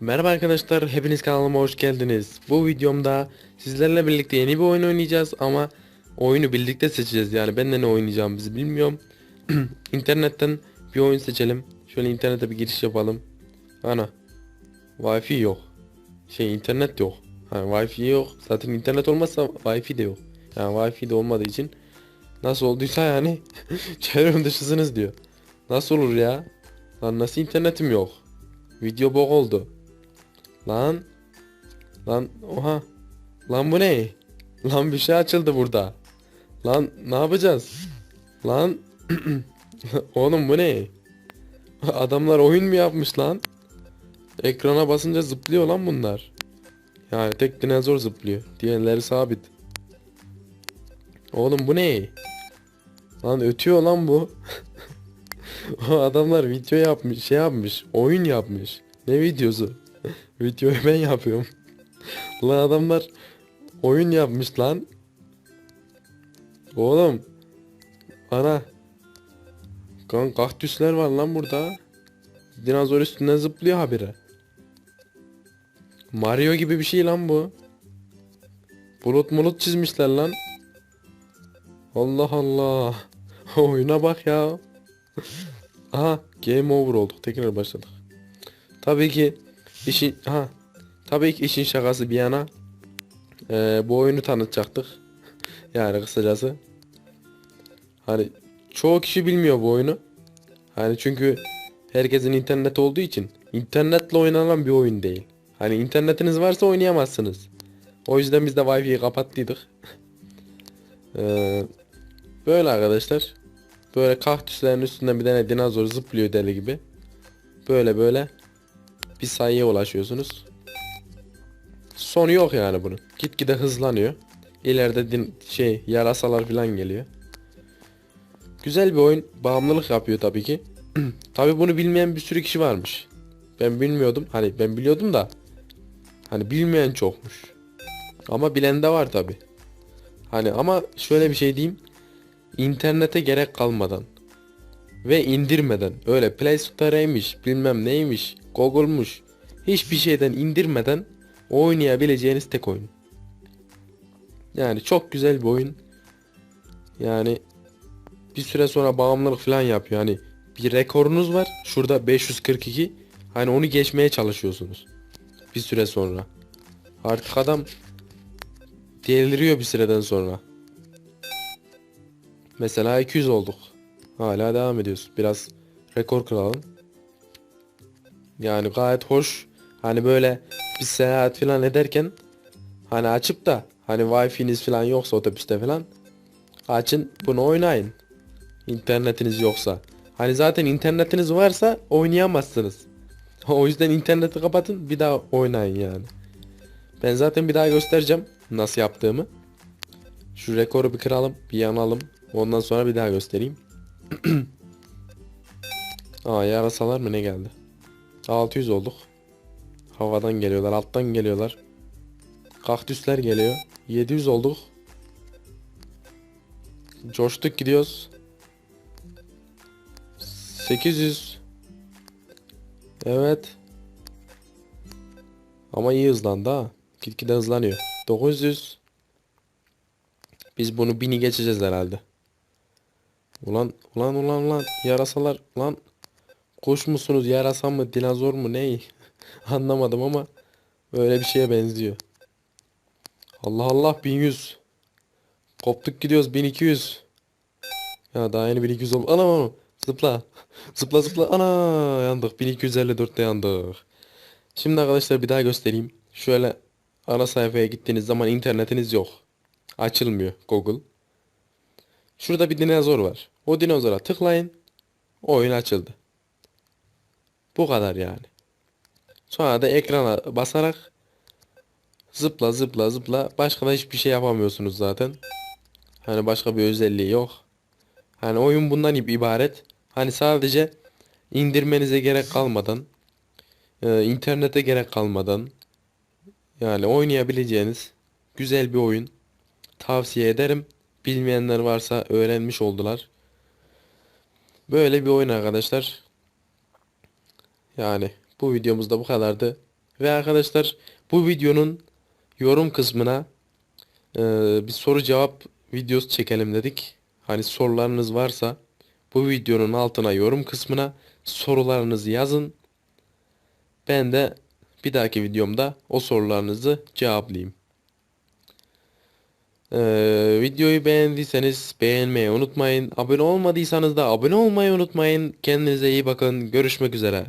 Merhaba arkadaşlar, hepiniz kanalıma hoş geldiniz. Bu videomda sizlerle birlikte yeni bir oyun oynayacağız ama oyunu birlikte seçeceğiz. Yani ben de ne oynayacağımızı bilmiyorum. İnternetten bir oyun seçelim. Şöyle internete bir giriş yapalım. Ana. Wi-Fi yok. Şey internet yok. Ha, Wi-Fi yok. Zaten internet olmazsa Wi-Fi de yok. Yani Wi-Fi de olmadığı için nasıl olduysa yani çevrim dışısınız diyor. Nasıl olur ya? Lan nasıl internetim yok? Video bok oldu. Lan. Lan oha. Lan bu ne? Lan bir şey açıldı burada. Lan ne yapacağız? Lan. Oğlum bu ne? Adamlar oyun mu yapmış lan? Ekrana basınca zıplıyor lan bunlar. Yani tek dinozor zıplıyor. Diğerleri sabit. Oğlum bu ne? Lan ötüyor lan bu. O adamlar video yapmış, şey yapmış, oyun yapmış. Ne videosu? Videoyu ben yapıyorum. lan adamlar oyun yapmış lan. Oğlum. Ana. Kan kaktüsler var lan burada. Dinozor üstünden zıplıyor habire. Mario gibi bir şey lan bu. Bulut mulut çizmişler lan. Allah Allah. Oyuna bak ya. Aha game over olduk. Tekrar başladık. Tabii ki işin ha tabii ki işin şakası bir yana eee, bu oyunu tanıtacaktık. Yani kısacası. Hani çoğu kişi bilmiyor bu oyunu. Hani çünkü herkesin internet olduğu için internetle oynanan bir oyun değil. Hani internetiniz varsa oynayamazsınız. O yüzden biz de Wi-Fi'yi kapattıydık. Eee, böyle arkadaşlar. Böyle kaktüslerin üstünden bir tane dinozor zıplıyor deli gibi. Böyle böyle bir sayıya ulaşıyorsunuz. Sonu yok yani bunun. Gitgide hızlanıyor. İleride din şey yarasalar falan geliyor. Güzel bir oyun. Bağımlılık yapıyor tabii ki. tabii bunu bilmeyen bir sürü kişi varmış. Ben bilmiyordum. Hani ben biliyordum da hani bilmeyen çokmuş. Ama bilen de var tabii. Hani ama şöyle bir şey diyeyim internete gerek kalmadan ve indirmeden öyle Play Store'ymiş bilmem neymiş Google'muş hiçbir şeyden indirmeden oynayabileceğiniz tek oyun. Yani çok güzel bir oyun. Yani bir süre sonra bağımlılık falan yapıyor. Hani bir rekorunuz var. Şurada 542. Hani onu geçmeye çalışıyorsunuz. Bir süre sonra. Artık adam deliriyor bir süreden sonra. Mesela 200 olduk. Hala devam ediyoruz. Biraz rekor kıralım. Yani gayet hoş. Hani böyle bir seyahat falan ederken hani açıp da hani wifi'niz falan yoksa otobüste falan açın bunu oynayın. İnternetiniz yoksa. Hani zaten internetiniz varsa oynayamazsınız. O yüzden interneti kapatın bir daha oynayın yani. Ben zaten bir daha göstereceğim nasıl yaptığımı. Şu rekoru bir kıralım, bir yanalım. Ondan sonra bir daha göstereyim. Aa yarasalar mı ne geldi? 600 olduk. Havadan geliyorlar, alttan geliyorlar. Kaktüsler geliyor. 700 olduk. Coştuk gidiyoruz. 800. Evet. Ama iyi hızlandı ha. Gitgide hızlanıyor. 900. Biz bunu 1000'i geçeceğiz herhalde. Ulan ulan ulan ulan yarasalar lan kuş musunuz yarasa mı dinozor mu ney anlamadım ama öyle bir şeye benziyor. Allah Allah 1100 koptuk gidiyoruz 1200 ya daha yeni 1200 oldu ana ana zıpla zıpla zıpla ana yandık 1254'te yandık. Şimdi arkadaşlar bir daha göstereyim. Şöyle ana sayfaya gittiğiniz zaman internetiniz yok. Açılmıyor Google. Şurada bir dinozor var. O dinozora tıklayın. Oyun açıldı. Bu kadar yani. Sonra da ekrana basarak zıpla zıpla zıpla. Başka da hiçbir şey yapamıyorsunuz zaten. Hani başka bir özelliği yok. Hani oyun bundan ibaret. Hani sadece indirmenize gerek kalmadan e, internete gerek kalmadan yani oynayabileceğiniz güzel bir oyun. Tavsiye ederim. Bilmeyenler varsa öğrenmiş oldular. Böyle bir oyun arkadaşlar. Yani bu videomuzda bu kadardı. Ve arkadaşlar bu videonun yorum kısmına e, bir soru cevap videosu çekelim dedik. Hani sorularınız varsa bu videonun altına yorum kısmına sorularınızı yazın. Ben de bir dahaki videomda o sorularınızı cevaplayayım. Ee, videoyu beğendiyseniz beğenmeyi unutmayın. Abone olmadıysanız da abone olmayı unutmayın. Kendinize iyi bakın. Görüşmek üzere.